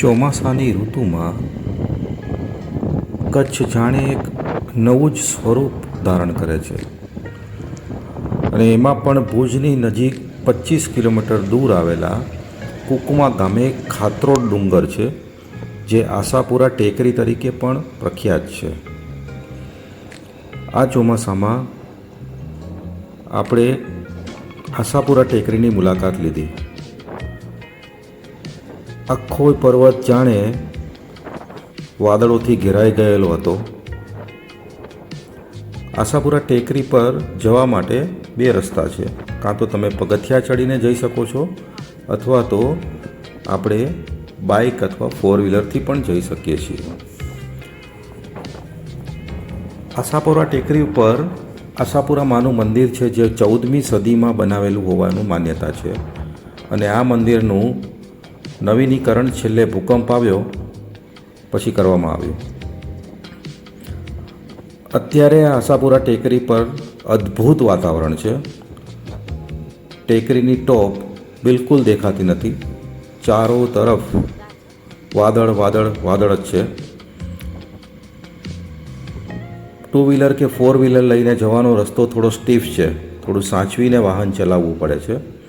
ચોમાસાની ઋતુમાં કચ્છ જાણે એક નવું જ સ્વરૂપ ધારણ કરે છે. અને એમાં પણ ભુજની નજીક પચીસ કિલોમીટર દૂર આવેલા કુકમા ગામે ખાતરોડ ડુંગર છે, જે આશાપુરા ટેકરી તરીકે પણ પ્રખ્યાત છે. આ ચોમાસામાં આપણે આશાપુરા ટેકરીની મુલાકાત લીધી. આખો પર્વત જાણે વાદળોથી ઘેરાઈ ગયેલો હતો. આશાપુરા ટેકરી પર જવા માટે બે રસ્તા છે. કાં તો તમે પગથિયા ચડીને જઈ શકો છો, અથવા તો આપણે બાઇક અથવા ફોર વ્હીલરથી પણ જઈ શકીએ છીએ. આશાપુરા ટેકરી ઉપર આશાપુરા માનું મંદિર છે, જે ચૌદમી સદીમાં બનાવેલું હોવાનું માન્યતા છે. અને આ મંદિરનું નવીનીકરણ છેલ્લે ભૂકંપ આવ્યો, પછી કરવામાં આવ્યું. અત્યારે આશાપુરા ટેકરી પર અદ્ભુત વાતાવરણ છે. ટેકરીની ટોપ બિલકુલ દેખાતી નથી. ચારો તરફ વાદળ વાદળ વાદળ જ છે. ટુ વ્હીલર કે ફોર વ્હીલર લઈને જવાનો રસ્તો થોડો સ્ટીફ છે. થોડું સાચવીને વાહન ચલાવવું પડે છે.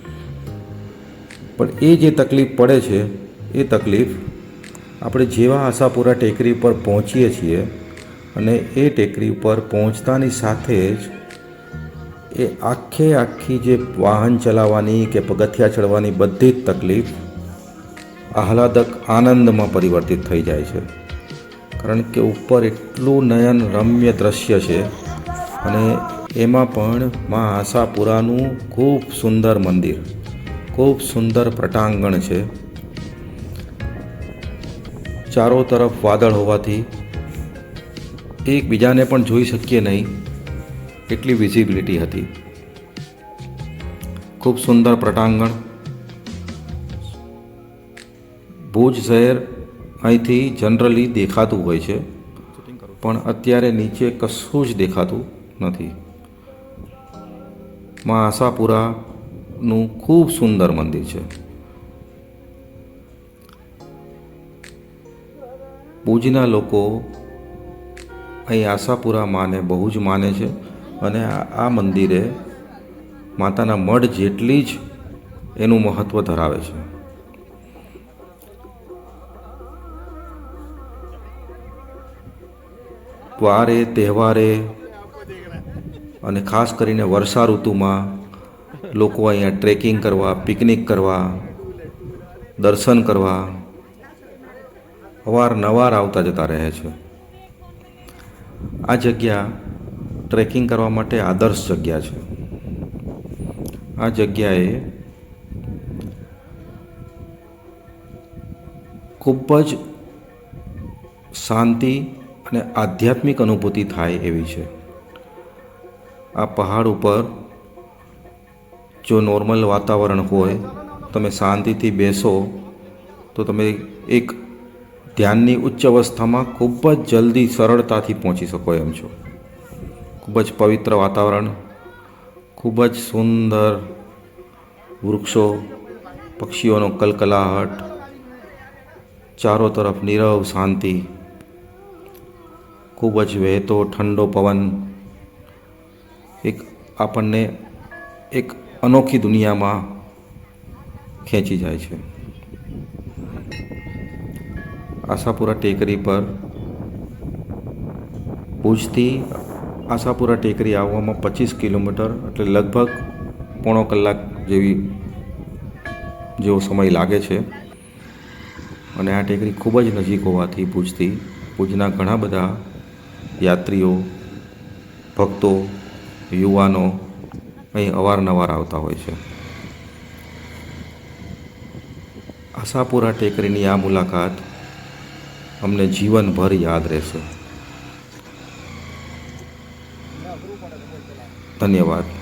પણ એ જે તકલીફ પડે છે, એ તકલીફ આપણે જેવા આશાપુરા ટેકરી પર પહોંચીએ છીએ અને એ ટેકરી ઉપર પહોંચતાની સાથે જ એ આખે આખી જે વાહન ચલાવવાની કે પગથિયા ચડવાની બધી જ તકલીફ આહલાદક આનંદમાં પરિવર્તિત થઈ જાય છે. કારણ કે ઉપર એટલું નયન રમ્ય દ્રશ્ય છે અને એમાં પણ મા આશાપુરાનું ખૂબ સુંદર મંદિર. ખૂબ સુંદર પ્રટાંગણ છે. ચારો તરફ વાદળ હોવાથી એકબીજાને પણ જોઈ શકીએ નહીં, એટલી વિઝિબિલિટી હતી. ખૂબ સુંદર પ્રટાંગણ ભુજ શહેર અહીંથી જનરલી દેખાતું હોય છે, પણ અત્યારે નીચે કશું જ દેખાતું નથી. માં આશાપુરાનું ખૂબ સુંદર મંદિર છે. ભુજના લોકો અહીં આશાપુરા માને બહુ જ માને છે અને આ મંદિરે માતાના મઢ જેટલી જ એનું મહત્ત્વ ધરાવે છે. વારે તહેવારે અને ખાસ કરીને વર્ષા ઋતુમાં લોકો અહીંયા ટ્રેકિંગ કરવા પિકનિક કરવા, દર્શન કરવા, અવારનવાર આવતા જતા રહે છે. આ જગ્યા ટ્રેકિંગ કરવા માટે આદર્શ જગ્યા છે. આ જગ્યાએ ખૂબ જ શાંતિ અને આધ્યાત્મિક અનુભૂતિ થાય એવી છે. આ પહાડ ઉપર જો નોર્મલ વાતાવરણ હોય, તમે શાંતિથી બેસો, તો તમે એક ધ્યાનની ઉચ્ચ અવસ્થામાં ખૂબ જ જલ્દી સરળતાથી પહોંચી શકો એમ છો. ખૂબ જ પવિત્ર વાતાવરણ, ખૂબ જ સુંદર વૃક્ષો, પક્ષીઓનો કલકલાહટ, ચારો તરફ નીરવ શાંતિ, ખૂબ જ વહેતો ઠંડો પવન, એક આપણને એક અનોખી દુનિયામાં ખેંચી જાય છે. આશાપુરા ટેકરી પર ભુજથી આશાપુરા ટેકરી આવવામાં પચીસ કિલોમીટર એટલે લગભગ પોણો કલાક જેવી જેવો સમય લાગે છે. અને આ ટેકરી ખૂબ જ નજીક હોવાથી ભુજથી ભુજના ઘણા બધા યાત્રીઓ, ભક્તો, યુવાનો અહીં અવારનવાર આવતા હોય છે. આશાપુરા ટેકરીની આ મુલાકાત અમને જીવનભર યાદ રહેશે. ધન્યવાદ.